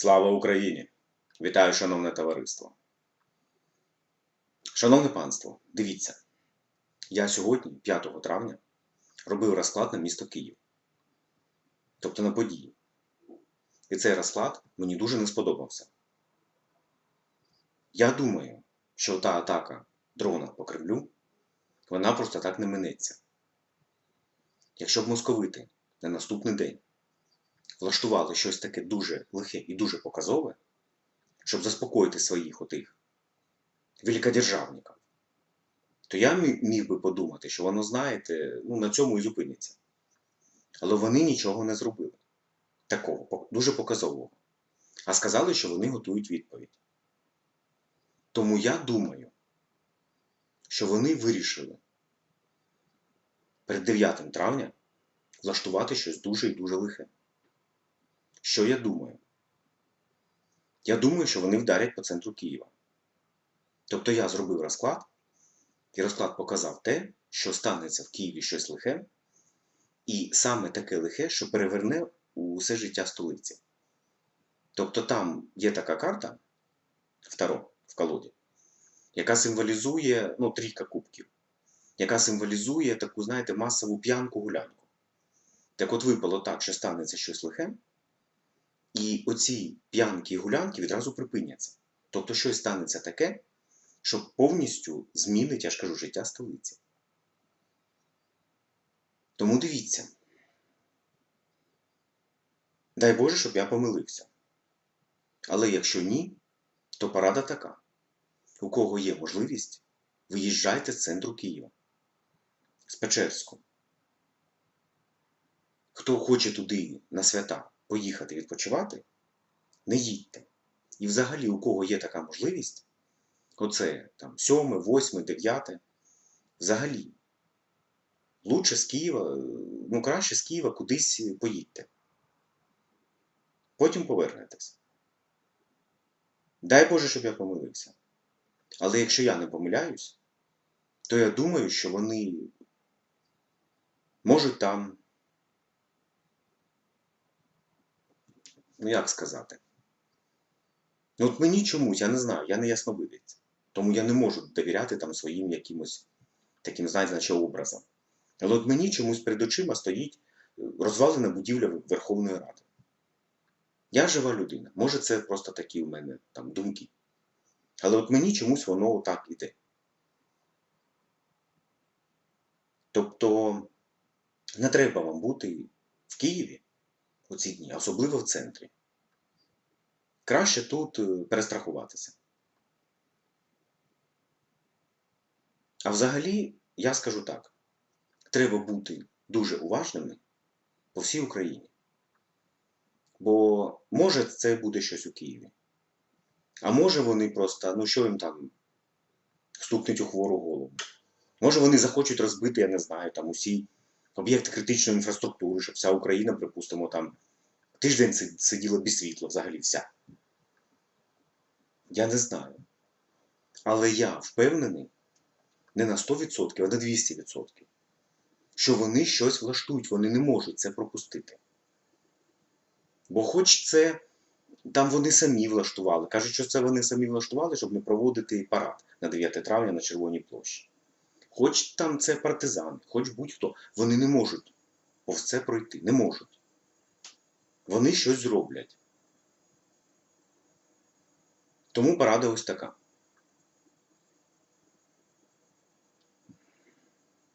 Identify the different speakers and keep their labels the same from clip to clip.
Speaker 1: Слава Україні! Вітаю, шановне товариство. Шановне панство, дивіться, я сьогодні, 5 травня, робив розклад на місто Київ. Тобто на події. І цей розклад мені дуже не сподобався. Я думаю, що та атака дрона по Кремлю, вона просто так не минеться. Якщо б московити на наступний день влаштували щось таке дуже лихе і дуже показове, щоб заспокоїти своїх отих великодержавників, то я міг би подумати, що воно, знаєте, ну, на цьому і зупиниться. Але вони нічого не зробили. Такого, дуже показового. А сказали, що вони готують відповідь. Тому я думаю, що вони вирішили перед 9 травня влаштувати щось дуже і дуже лихе. Що я думаю? Я думаю, що вони вдарять по центру Києва. Тобто я зробив розклад, і розклад показав те, що станеться в Києві щось лихе, і саме таке лихе, що переверне усе життя столиці. Тобто там є така карта, второ, в колоді, яка символізує, ну, трійка кубків, яка символізує таку, знаєте, масову п'янку-гулянку. Так от випало так, що станеться щось лихе, і оці п'янки і гулянки відразу припиняться. Тобто щось станеться таке, що повністю змінить, я ж кажу, життя столиці. Тому дивіться. Дай Боже, щоб я помилився. Але якщо ні, то порада така. У кого є можливість, виїжджайте з центру Києва, з Печерську. Хто хоче туди на свята поїхати відпочивати, не їдьте. І взагалі, у кого є така можливість, оце там 7, 8, 9, взагалі, лучше з Києва, ну краще з Києва кудись поїдьте. Потім повернетесь. Дай Боже, щоб я помилився. Але якщо я не помиляюсь, то я думаю, що вони можуть там, ну як сказати, ну от мені чомусь, я не знаю, я не ясновидець. Тому я не можу довіряти там своїм якимось таким, знаєте, наче образом. Але от мені чомусь перед очима стоїть е, розвалена будівля Верховної Ради. Я жива людина. Може, це просто такі у мене там думки. Але от мені чомусь воно так іде. Тобто не треба вам бути в Києві у ці дні, особливо в центрі. Краще тут е, перестрахуватися. А взагалі, я скажу так: треба бути дуже уважними по всій Україні. Бо може це буде щось у Києві. А може вони просто, ну що їм там стукнуть у хвору голову. Може вони захочуть розбити, я не знаю, там усі об'єкти критичної інфраструктури, щоб вся Україна, припустимо, там тиждень сиділа без світла взагалі вся. Я не знаю. Але я впевнений не на 100%, а на 200%, що вони щось влаштують, вони не можуть це пропустити. Бо хоч це там вони самі влаштували. Кажуть, що це вони самі влаштували, щоб не проводити парад на 9 травня на Червоній площі. Хоч там це партизани, хоч будь-хто, вони не можуть повз це пройти. Не можуть. Вони щось зроблять. Тому порада ось така.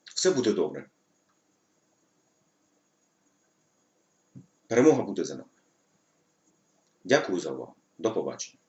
Speaker 1: Все буде добре. Перемога буде за нами. Дякую за увагу. До побачення.